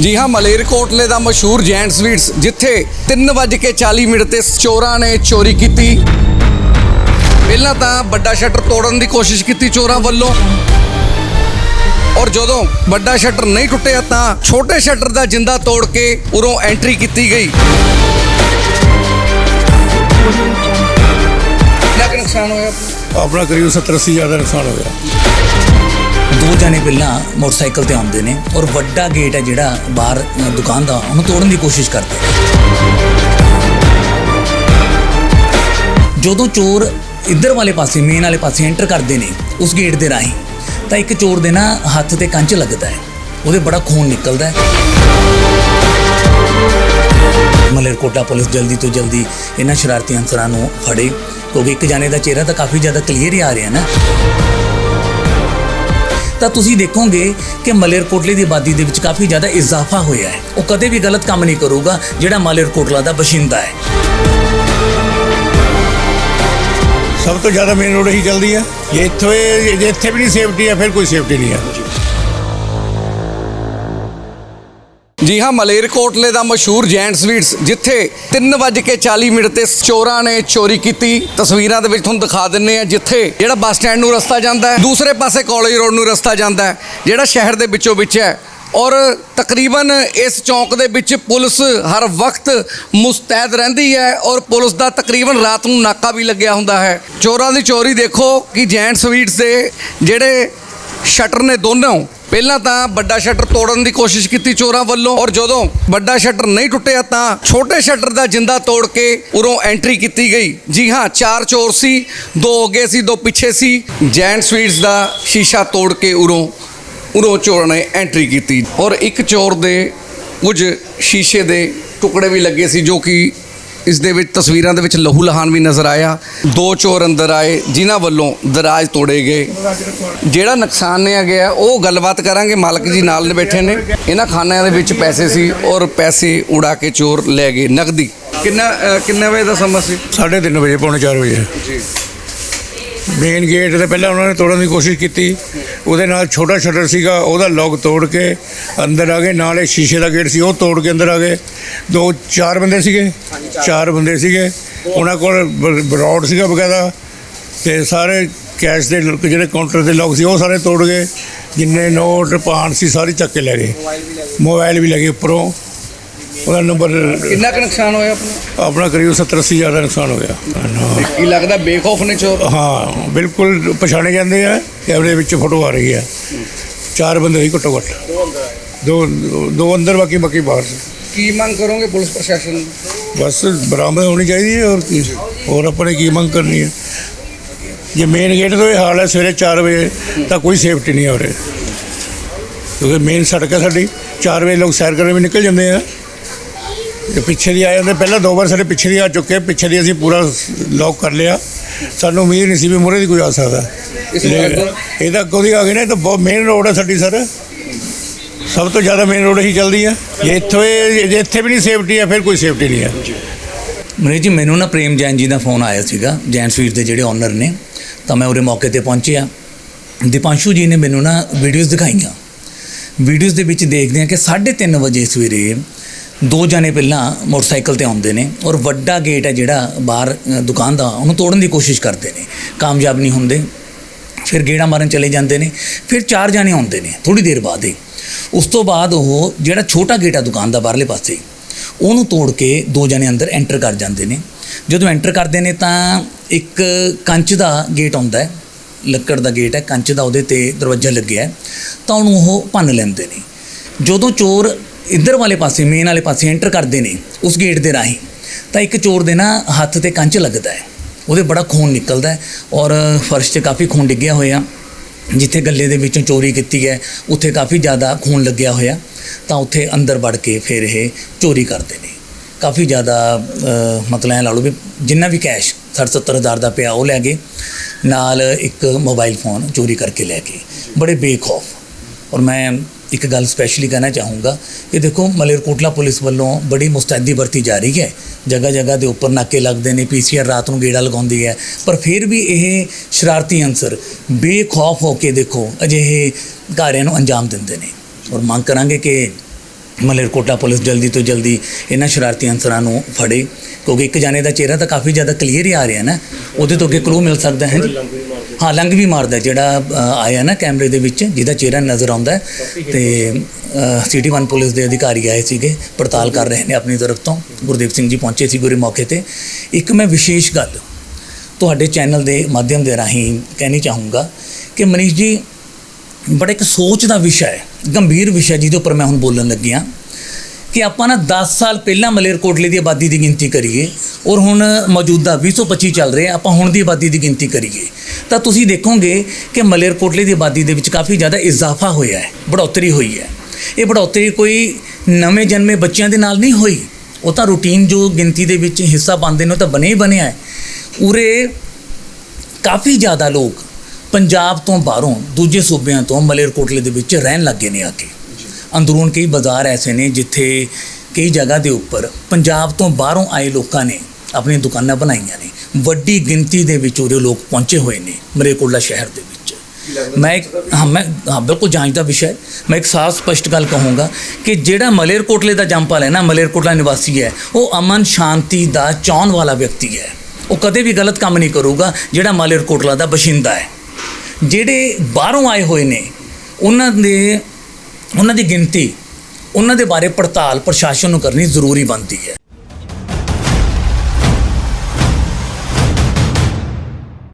ਜੀ ਹਾਂ, ਮਲੇਰਕੋਟਲੇ ਦਾ ਮਸ਼ਹੂਰ ਜੈਂਟ ਸਵੀਟਸ, ਜਿੱਥੇ 3:40 ਮਿੰਟ ਤੇ ਚੋਰਾਂ ਨੇ ਚੋਰੀ ਕੀਤੀ। ਪਹਿਲਾਂ ਤਾਂ ਵੱਡਾ ਸ਼ਟਰ ਤੋੜਨ ਦੀ ਕੋਸ਼ਿਸ਼ ਕੀਤੀ ਚੋਰਾਂ ਵੱਲੋਂ। ਔਰ ਜਦੋਂ ਵੱਡਾ ਸ਼ਟਰ ਨਹੀਂ ਟੁੱਟਿਆ ਤਾਂ ਛੋਟੇ ਸ਼ਟਰ ਦਾ ਜਿੰਦਾ ਤੋੜ ਕੇ ਉਰੋਂ ਐਂਟਰੀ ਕੀਤੀ ਗਈ। ਕਿੰਨਾ ਕੁ ਨੁਕਸਾਨ ਹੋਇਆ? ਆਪਣਾ ਕਰੀਬ 70 80 ਹਜ਼ਾਰ ਦਾ ਨੁਕਸਾਨ ਹੋਇਆ। ਦੋ ਜਣੇ ਪਹਿਲਾਂ ਮੋਟਰਸਾਈਕਲ ਤੇ ਆਉਂਦੇ ਨੇ ਔਰ ਵੱਡਾ ਗੇਟ ਹੈ ਜਿਹੜਾ ਬਾਹਰ ਦੁਕਾਨ ਦਾ, ਉਹਨੂੰ ਤੋੜਨ ਦੀ ਕੋਸ਼ਿਸ਼ ਕਰਦੇ ਜਦੋਂ ਚੋਰ ਇੱਧਰ ਵਾਲੇ ਪਾਸੇ ਮੇਨ ਵਾਲੇ ਪਾਸੇ ਐਂਟਰ ਕਰਦੇ ਨੇ ਉਸ ਗੇਟ ਦੇ ਰਾਹੀਂ, ਤਾਂ ਇੱਕ ਚੋਰ ਦੇ ਨਾ ਹੱਥ ਤੇ ਕੰਚ ਲੱਗਦਾ ਹੈ। ਉਹਦੇ ਬੜਾ ਖੂਨ ਨਿਕਲਦਾ ਹੈ। ਮਲੇਰਕੋਟਲਾ ਪੁਲਿਸ ਜਲਦੀ ਤੋਂ ਜਲਦੀ ਇਹਨਾਂ ਸ਼ਰਾਰਤੀ ਅਨਸਰਾਂ ਨੂੰ ਫੜੇ, ਕਿਉਂਕਿ ਇੱਕ ਜਾਣੇ ਦਾ ਚਿਹਰਾ ਤਾਂ ਕਾਫੀ ਜ਼ਿਆਦਾ ਕਲੀਅਰ ਹੀ ਆ ਰਿਹਾ ਨਾ। ਤਾਂ ਤੁਸੀਂ ਦੇਖੋਗੇ ਕਿ ਮਲੇਰਕੋਟਲੇ ਦੀ ਆਬਾਦੀ ਦੇ ਵਿੱਚ ਕਾਫੀ ਜ਼ਿਆਦਾ ਇਜ਼ਾਫਾ ਹੋਇਆ ਹੈ। ਉਹ ਕਦੇ ਵੀ ਗਲਤ ਕੰਮ ਨਹੀਂ ਕਰੂਗਾ, ਜਿਹੜਾ ਮਲੇਰਕੋਟਲਾ ਦਾ ਬਸ਼ਿੰਦਾ ਹੈ। ਸਭ ਤੋਂ ਜ਼ਿਆਦਾ ਮੇਨ ਰੋਡ ਹੀ ਚੱਲਦੀ ਹੈ ਜੇ ਇੱਥੋਂ ਜੇ ਇੱਥੇ ਵੀ ਨਹੀਂ ਸੇਫਟੀ ਹੈ ਫਿਰ ਕੋਈ ਸੇਫਟੀ ਨਹੀਂ ਹੈ ਜੀ ਹਾਂ, ਮਲੇਰਕੋਟਲੇ ਦਾ ਮਸ਼ਹੂਰ ਜੈਂਟ ਸਵੀਟਸ, ਜਿੱਥੇ 3:40 ਮਿੰਟ ਤੇ ਚੋਰਾਂ ਨੇ ਚੋਰੀ ਕੀਤੀ। ਤਸਵੀਰਾਂ ਦੇ ਵਿੱਚ ਤੁਹਾਨੂੰ ਦਿਖਾ ਦਿੰਨੇ ਆ ਜਿੱਥੇ ਜਿਹੜਾ ਬੱਸ ਸਟੈਂਡ ਨੂੰ ਰਸਤਾ ਜਾਂਦਾ ਹੈ, ਦੂਸਰੇ ਪਾਸੇ ਕਾਲਜ ਰੋਡ ਨੂੰ ਰਸਤਾ ਜਾਂਦਾ ਹੈ, ਜਿਹੜਾ ਸ਼ਹਿਰ ਦੇ ਵਿੱਚੋਂ ਵਿੱਚ ਹੈ। ਔਰ ਤਕਰੀਬਨ ਇਸ ਚੌਂਕ ਦੇ ਵਿੱਚ ਪੁਲਿਸ ਹਰ ਵਕਤ ਮੁਸਤੈਦ ਰਹਿੰਦੀ ਹੈ ਔਰ ਪੁਲਿਸ ਦਾ ਤਕਰੀਬਨ ਰਾਤ ਨੂੰ ਨਾਕਾ ਵੀ ਲੱਗਿਆ ਹੁੰਦਾ ਹੈ। ਚੋਰਾਂ ਦੀ ਚੋਰੀ ਦੇਖੋ ਕਿ ਜੈਂਟ ਸਵੀਟਸ ਦੇ ਜਿਹੜੇ ਸ਼ਟਰ ਨੇ ਦੋਨੋਂ। ਪਹਿਲਾਂ ਤਾਂ ਵੱਡਾ ਸ਼ਟਰ ਤੋੜਨ ਦੀ ਕੋਸ਼ਿਸ਼ ਕੀਤੀ ਚੋਰਾਂ ਵੱਲੋਂ ਔਰ ਜਦੋਂ ਵੱਡਾ ਸ਼ਟਰ ਨਹੀਂ ਟੁੱਟਿਆ ਤਾਂ ਛੋਟੇ ਸ਼ਟਰ ਦਾ ਜਿੰਦਾ ਤੋੜ ਕੇ ਉਰੋਂ ਐਂਟਰੀ ਕੀਤੀ ਗਈ। ਜੀ ਹਾਂ, ਚਾਰ ਚੋਰ ਸੀ, ਦੋ ਅੱਗੇ ਸੀ, ਦੋ ਪਿੱਛੇ ਸੀ। ਜੈਂਟ ਸਵੀਟਸ ਦਾ ਸ਼ੀਸ਼ਾ ਤੋੜ ਕੇ ਉਰੋਂ ਉਰੋਂ ਚੋਰ ਨੇ ਐਂਟਰੀ ਕੀਤੀ। ਔਰ ਇੱਕ ਚੋਰ ਦੇ ਕੁਝ ਸ਼ੀਸ਼ੇ ਦੇ ਟੁਕੜੇ ਵੀ ਲੱਗੇ ਸੀ ਜੋ ਕਿ ਇਸ ਦੇ ਵਿੱਚ ਤਸਵੀਰਾਂ ਦੇ ਵਿੱਚ ਲਹੂ ਲਹਾਨ ਵੀ ਨਜ਼ਰ ਆਇਆ। ਦੋ ਚੋਰ ਅੰਦਰ ਆਏ ਜਿਨ੍ਹਾਂ ਵੱਲੋਂ ਦਰਾਜ ਤੋੜੇ ਗਏ। ਜਿਹੜਾ ਨੁਕਸਾਨਿਆ ਗਿਆ ਉਹ ਗੱਲਬਾਤ ਕਰਾਂਗੇ ਮਾਲਕ ਜੀ ਨਾਲ ਬੈਠੇ ਨੇ। ਇਹਨਾਂ ਖਾਨਿਆਂ ਦੇ ਵਿੱਚ ਪੈਸੇ ਸੀ ਔਰ ਪੈਸੇ ਉਡਾ ਕੇ ਚੋਰ ਲੈ ਗਏ ਨਗਦੀ ਕਿੰਨਾ ਕਿੰਨੇ ਵਜੇ ਦਾ ਸਮਾਂ ਸੀ? 3:30 ਵਜੇ ਪੌਣੇ 4 ਵਜੇ। ਜੀ। ਮੇਨ ਗੇਟ ਦੇ ਪਹਿਲਾਂ ਉਹਨਾਂ ਨੇ ਤੋੜਨ ਦੀ ਕੋਸ਼ਿਸ਼ ਕੀਤੀ। ਉਹਦੇ ਨਾਲ ਛੋਟਾ ਸ਼ਟਰ ਸੀਗਾ ਉਹਦਾ ਲੌਕ ਤੋੜ ਕੇ ਅੰਦਰ ਆ ਗਏ। ਨਾਲੇ ਸ਼ੀਸ਼ੇ ਦਾ ਗੇਟ ਸੀ ਉਹ ਤੋੜ ਕੇ ਅੰਦਰ ਆ ਗਏ। ਦੋ ਚਾਰ ਬੰਦੇ ਸੀਗੇ? ਚਾਰ। ਬੰਦੇ ਸੀਗੇ। ਉਹਨਾਂ ਕੋਲ ਬਰੌਡ ਸੀਗਾ ਬਕਾਇਦਾ। ਤੇ ਸਾਰੇ ਕੈਸ਼ ਦੇ ਲੋਕ ਜਿਹੜੇ ਕਾਊਂਟਰ ਦੇ ਲੋਕ ਸੀ ਉਹ ਸਾਰੇ ਤੋੜ ਗਏ। ਜਿੰਨੇ ਨੋਟ ਪਾਣ ਸੀ ਸਾਰੇ ਚੱਕ ਕੇ ਲੈ ਗਏ। ਮੋਬਾਈਲ ਵੀ ਲੈ ਗਏ ਉੱਪਰੋਂ। ਉਹਦਾ ਨੰਬਰ ਕਿੰਨਾ ਕੁ ਨੁਕਸਾਨ ਹੋਇਆ ਆਪਣਾ? ਆਪਣਾ ਕਰੀਬ 70 80 ਹਜ਼ਾਰ ਦਾ ਨੁਕਸਾਨ ਹੋ ਗਿਆ ਹਾਂ। ਕੀ ਲੱਗਦਾ ਬੇਖੌਫ ਨੇ ਚੋਰ? ਹਾਂ ਬਿਲਕੁਲ ਪਛਾਣੇ ਜਾਂਦੇ ਆ ਕੈਮਰੇ ਵਿੱਚ ਫੋਟੋ ਆ ਰਹੀ ਹੈ ਚਾਰ ਬੰਦੇ ਸੀ ਘੱਟੋ ਘੱਟ। ਦੋ ਦੋ ਅੰਦਰ ਬਾਕੀ ਬਾਕੀ ਬਾਹਰ ਸੀ। ਕੀ ਮੰਗ ਕਰੋਗੇ ਪੁਲਿਸ ਪ੍ਰਸ਼ਾਸਨ ਨੂੰ? ਬਸ ਬਰਾਮਦ ਹੋਣੀ ਚਾਹੀਦੀ ਹੈ ਹੋਰ ਕੀ। ਹੋਰ ਆਪਾਂ ਨੇ ਕੀ ਮੰਗ ਕਰਨੀ ਹੈ? ਜੇ ਮੇਨ ਗੇਟ ਤੋਂ ਇਹ ਹਾਲ ਹੈ ਸਵੇਰੇ 4 ਵਜੇ ਤਾਂ ਕੋਈ ਸੇਫਟੀ ਨਹੀਂ ਹੋ ਰਹੀ ਕਿਉਂਕਿ ਮੇਨ ਸੜਕ ਹੈ ਸਾਡੀ। 4 ਵਜੇ ਲੋਕ ਸੈਰ ਕਰਨ ਵੀ ਨਿਕਲ ਜਾਂਦੇ ਆ। ਤੇ ਪਿੱਛੇ ਦੀ ਆਏ ਹੁੰਦੇ ਪਹਿਲਾਂ ਦੋ ਵਾਰ ਸਾਡੇ ਪਿੱਛੇ ਦੀ ਆ ਚੁੱਕੇ ਪਿੱਛੇ ਦੀ ਅਸੀਂ ਪੂਰਾ ਲੌਕ ਕਰ ਲਿਆ। ਸਾਨੂੰ ਉਮੀਦ ਨਹੀਂ ਸੀ ਵੀ ਮੂਹਰੇ ਦੀ ਕੋਈ ਆ ਸਕਦਾ। ਇਹ ਤਾਂ ਕੋਈ ਆ ਗਏ ਨੇ ਇਹ ਤਾਂ ਬਹੁਤ ਮੇਨ ਰੋਡ ਹੈ ਸਾਡੀ ਸਰ। ਸਭ ਤੋਂ ਜ਼ਿਆਦਾ ਮੇਨ ਰੋਡ ਹੀ ਚੱਲਦੀ ਹੈ ਜੇ ਇੱਥੋਂ ਇਹ ਜੇ ਇੱਥੇ ਵੀ ਨਹੀਂ ਸੇਫਟੀ ਹੈ ਫਿਰ ਕੋਈ ਸੇਫਟੀ ਨਹੀਂ ਹੈ ਮਨੀਸ਼ ਜੀ ਮੈਨੂੰ ਨਾ ਪ੍ਰੇਮ ਜੈਨ ਜੀ ਦਾ ਫੋਨ ਆਇਆ ਸੀਗਾ ਜੈਨ ਸਵੀਟ ਦੇ ਜਿਹੜੇ ਓਨਰ ਨੇ। ਤਾਂ ਮੈਂ ਉਹਦੇ ਮੌਕੇ ਤੇ ਪਹੁੰਚਿਆ। ਦੀਪਾਂਸ਼ੂ ਜੀ ਨੇ ਮੈਨੂੰ ਨਾ ਵੀਡੀਓਜ਼ ਦਿਖਾਈਆਂ। ਵੀਡੀਓਜ਼ ਦੇ ਵਿੱਚ ਦੇਖਦੇ ਆ ਕਿ 3:30 ਵਜੇ ਸਵੇਰੇ ਦੋ ਜਣੇ ਪਹਿਲਾਂ ਮੋਟਰਸਾਈਕਲ ਤੇ ਆਉਂਦੇ ਨੇ ਔਰ ਵੱਡਾ ਗੇਟ ਹੈ ਜਿਹੜਾ ਬਾਹਰ ਦੁਕਾਨ ਦਾ, ਉਹਨੂੰ ਤੋੜਨ ਦੀ ਕੋਸ਼ਿਸ਼ ਕਰਦੇ ਨੇ। ਕਾਮਯਾਬ ਨਹੀਂ ਹੁੰਦੇ। ਫਿਰ ਗੇੜਾ ਮਾਰਨ ਚਲੇ ਜਾਂਦੇ ਨੇ। ਫਿਰ ਚਾਰ ਜਣੇ ਆਉਂਦੇ ਨੇ ਥੋੜੀ ਦੇਰ ਬਾਅਦ ਹੀ। ਉਸ ਤੋਂ ਬਾਅਦ ਉਹ ਜਿਹੜਾ ਛੋਟਾ ਗੇਟ ਆ ਦੁਕਾਨ ਦਾ ਬਾਹਰਲੇ ਪਾਸੇ, ਉਹਨੂੰ ਤੋੜ ਕੇ ਦੋ ਜਣੇ ਅੰਦਰ ਐਂਟਰ ਕਰ ਜਾਂਦੇ ਨੇ। ਜਦੋਂ ਐਂਟਰ ਕਰਦੇ ਨੇ ਤਾਂ ਇੱਕ ਕੰਚ ਦਾ ਗੇਟ ਆਉਂਦਾ ਹੈ। ਲੱਕੜ ਦਾ ਗੇਟ ਹੈ। ਕੰਚ ਦਾ ਉਹਦੇ ਤੇ ਦਰਵਾਜ਼ਾ ਲੱਗਿਆ ਤਾਂ ਉਹਨੂੰ ਉਹ ਭੰਨ ਲੈਂਦੇ ਨੇ। ਜਦੋਂ ਚੋਰ ਇੱਧਰ ਵਾਲੇ ਪਾਸੇ ਮੇਨ ਵਾਲੇ ਪਾਸੇ ਐਂਟਰ ਕਰਦੇ ਨੇ, ਉਸ ਗੇਟ ਦੇ ਰਾਹੀਂ। ਤਾਂ ਇੱਕ ਚੋਰ ਦੇ ਨਾ ਹੱਥ ਤੇ ਕੰਚ ਲੱਗਦਾ ਹੈ। ਉਹਦੇ ਬੜਾ ਖੂਨ ਨਿਕਲਦਾ ਹੈ ਔਰ ਫਰਸ਼ 'ਤੇ ਕਾਫੀ ਖੂਨ ਡਿੱਗਿਆ ਹੋਇਆ। ਜਿੱਥੇ ਗੱਲੇ ਦੇ ਵਿੱਚੋਂ ਚੋਰੀ ਕੀਤੀ ਹੈ, ਉੱਥੇ ਕਾਫੀ ਜ਼ਿਆਦਾ ਖੂਨ ਲੱਗਿਆ ਹੋਇਆ। ਤਾਂ ਉੱਥੇ ਅੰਦਰ ਵੜ ਕੇ ਫਿਰ ਇਹ ਚੋਰੀ ਕਰਦੇ ਨੇ। ਕਾਫੀ ਜ਼ਿਆਦਾ ਮਤਲਬ ਐ ਲਾ ਲਓ ਵੀ ਜਿੰਨਾ ਵੀ ਕੈਸ਼ 60 70 ਹਜ਼ਾਰ ਦਾ ਪਿਆ ਉਹ ਲੈ ਗਏ। ਨਾਲ ਇੱਕ ਮੋਬਾਈਲ ਫੋਨ ਚੋਰੀ ਕਰਕੇ ਲੈ ਗਏ। ਬੜੇ ਬੇਖੌਫ। ਔਰ ਮੈਂ ਇੱਕ ਗੱਲ ਸਪੈਸ਼ਲੀ ਕਹਿਣਾ ਚਾਹੂੰਗਾ ਕਿ ਦੇਖੋ ਮਲੇਰਕੋਟਲਾ ਪੁਲਿਸ ਵੱਲੋਂ ਬੜੀ ਮੁਸਤੈਦੀ ਵਰਤੀ ਜਾ ਰਹੀ ਹੈ। ਜਗ੍ਹਾ ਜਗ੍ਹਾ ਦੇ ਉੱਪਰ ਨਾਕੇ ਲੱਗਦੇ ਨੇ ਪੀਸੀਆਰ ਰਾਤ ਨੂੰ ਗੇੜਾ ਲਗਾਉਂਦੀ ਹੈ। ਪਰ ਫਿਰ ਵੀ ਇਹ ਸ਼ਰਾਰਤੀ ਅੰਸਰ ਬੇਖੌਫ ਹੋ ਕੇ ਦੇਖੋ ਅਜਿਹੇ ਕਾਰਿਆਂ ਨੂੰ ਅੰਜਾਮ ਦਿੰਦੇ ਨੇ। ਔਰ ਮੰਗ ਕਰਾਂਗੇ ਕਿ ਮਲੇਰਕੋਟਲਾ ਪੁਲਿਸ ਜਲਦੀ ਤੋਂ ਜਲਦੀ ਇਹਨਾਂ ਸ਼ਰਾਰਤੀ ਅਨਸਰਾਂ ਨੂੰ ਫੜੇ। ਕਿਉਂਕਿ ਇੱਕ ਜਾਨੇ ਦਾ ਚਿਹਰਾ ਤਾਂ ਕਾਫੀ ਜ਼ਿਆਦਾ ਕਲੀਅਰ ਹੀ ਆ ਰਿਹਾ ਨਾ। ਉਹਦੇ ਤੋਂ ਅੱਗੇ ਕਲੂ ਮਿਲ ਸਕਦਾ ਹੈ ਜੀ। ਹਾਂ ਲੰਗ ਵੀ ਮਾਰਦਾ ਜਿਹੜਾ ਆਇਆ ਨਾ ਕੈਮਰੇ ਦੇ ਵਿੱਚ, ਜਿਹਦਾ ਚਿਹਰਾ ਨਜ਼ਰ ਆਉਂਦਾ ਹੈ। ਤੇ ਸਿਟੀ 1 ਪੁਲਿਸ ਦੇ ਅਧਿਕਾਰੀ ਆਏ ਸੀਗੇ, ਪੜਤਾਲ ਕਰ ਰਹੇ ਨੇ ਆਪਣੀ ਤਰਫ ਤੋਂ। ਗੁਰਦੇਵ ਸਿੰਘ ਜੀ ਪਹੁੰਚੇ ਸੀ ਗੁਰੇ ਮੌਕੇ ਤੇ। ਇੱਕ ਮੈਂ ਵਿਸ਼ੇਸ਼ ਗੱਲ ਤੁਹਾਡੇ ਚੈਨਲ ਦੇ ਮਾਧਿਅਮ ਦੇ ਰਾਹੀਂ ਕਹਿਣੀ ਚਾਹੂੰਗਾ ਕਿ ਮਨੀਸ਼ ਜੀ, ਬੜਾ ਇੱਕ ਸੋਚ ਦਾ ਵਿਸ਼ਾ ਹੈ, ਗੰਭੀਰ ਵਿਸ਼ਾ ਜਿਹਦੇ ਉੱਪਰ ਮੈਂ ਹੁਣ ਬੋਲਣ ਲੱਗਿਆ ਕਿ ਆਪਾਂ ਨਾ 10 ਸਾਲ ਪਹਿਲਾਂ ਮਲੇਰਕੋਟਲੇ ਦੀ ਆਬਾਦੀ ਦੀ ਗਿਣਤੀ ਕਰੀਏ ਔਰ ਹੁਣ ਮੌਜੂਦਾ 2025 ਚੱਲ ਰਿਹਾ, ਆਪਾਂ ਹੁਣ ਦੀ ਆਬਾਦੀ ਦੀ ਗਿਣਤੀ ਕਰੀਏ। ਤਾਂ ਤੁਸੀਂ ਦੇਖੋਗੇ ਕਿ ਮਲੇਰਕੋਟਲੇ ਦੀ ਆਬਾਦੀ ਦੇ ਵਿੱਚ ਕਾਫੀ ਜ਼ਿਆਦਾ ਇਜ਼ਾਫਾ ਹੋਇਆ ਹੈ ਬੜੋਤਰੀ ਹੋਈ ਹੈ। ਇਹ ਬੜੋਤਰੀ ਕੋਈ ਨਵੇਂ ਜਨਮੇ ਬੱਚਿਆਂ ਦੇ ਨਾਲ ਨਹੀਂ ਹੋਈ। ਉਹ ਤਾਂ ਰੂਟੀਨ ਜੋ ਗਿਣਤੀ ਦੇ ਵਿੱਚ ਹਿੱਸਾ ਪਾਉਂਦੇ ਨੇ, ਉਹ ਤਾਂ ਬਣੇ ਹੀ ਬਣਿਆ ਹੈ। ਉਰੇ ਕਾਫੀ ਜ਼ਿਆਦਾ ਲੋਕ ਪੰਜਾਬ ਤੋਂ ਬਾਹਰੋਂ ਦੂਜੇ ਸੂਬਿਆਂ ਤੋਂ ਮਲੇਰਕੋਟਲੇ ਦੇ ਵਿੱਚ ਰਹਿਣ ਲੱਗੇ ਨੇ ਆ ਕੇ। ਅੰਦਰੂਨ ਕਈ ਬਾਜ਼ਾਰ ਐਸੇ ਨੇ ਜਿੱਥੇ ਕਈ ਜਗ੍ਹਾ ਦੇ ਉੱਪਰ ਪੰਜਾਬ ਤੋਂ ਬਾਹਰੋਂ ਆਏ ਲੋਕਾਂ ਨੇ ਆਪਣੀਆਂ ਦੁਕਾਨਾਂ ਬਣਾਈਆਂ ਨੇ। ਵੱਡੀ ਗਿਣਤੀ ਦੇ ਵਿੱਚ ਉਰੇ ਲੋਕ ਪਹੁੰਚੇ ਹੋਏ ਨੇ ਮਲੇਰਕੋਟਲਾ ਸ਼ਹਿਰ ਦੇ ਵਿੱਚ। ਮੈਂ ਹਾਂ ਮੈਂ ਹਾਂ ਬਿਲਕੁਲ ਜਾਂਚ ਦਾ ਵਿਸ਼ਾ ਹੈ। ਮੈਂ ਇੱਕ ਸਾਫ਼ ਸਪਸ਼ਟ ਗੱਲ ਕਹੂੰਗਾ ਕਿ ਜਿਹੜਾ ਮਲੇਰਕੋਟਲੇ ਦਾ ਜੰਪਲ ਹੈ ਨਾ ਮਲੇਰਕੋਟਲਾ ਨਿਵਾਸੀ ਹੈ ਉਹ ਅਮਨ ਸ਼ਾਂਤੀ ਦਾ ਚਾਹਣ ਵਾਲਾ ਵਿਅਕਤੀ ਹੈ। ਉਹ ਕਦੇ ਵੀ ਗਲਤ ਕੰਮ ਨਹੀਂ ਕਰੂਗਾ ਜਿਹੜਾ ਮਲੇਰਕੋਟਲਾ ਦਾ ਬਸ਼ਿੰਦਾ ਹੈ। ਜਿਹੜੇ ਬਾਹਰੋਂ ਆਏ ਹੋਏ ਨੇ ਉਹਨਾਂ ਦੇ ਉਹਨਾਂ ਦੀ ਗਿਣਤੀ ਉਹਨਾਂ ਦੇ ਬਾਰੇ ਪੜਤਾਲ ਪ੍ਰਸ਼ਾਸਨ ਨੂੰ ਕਰਨੀ ਜ਼ਰੂਰੀ ਬਣਦੀ ਹੈ।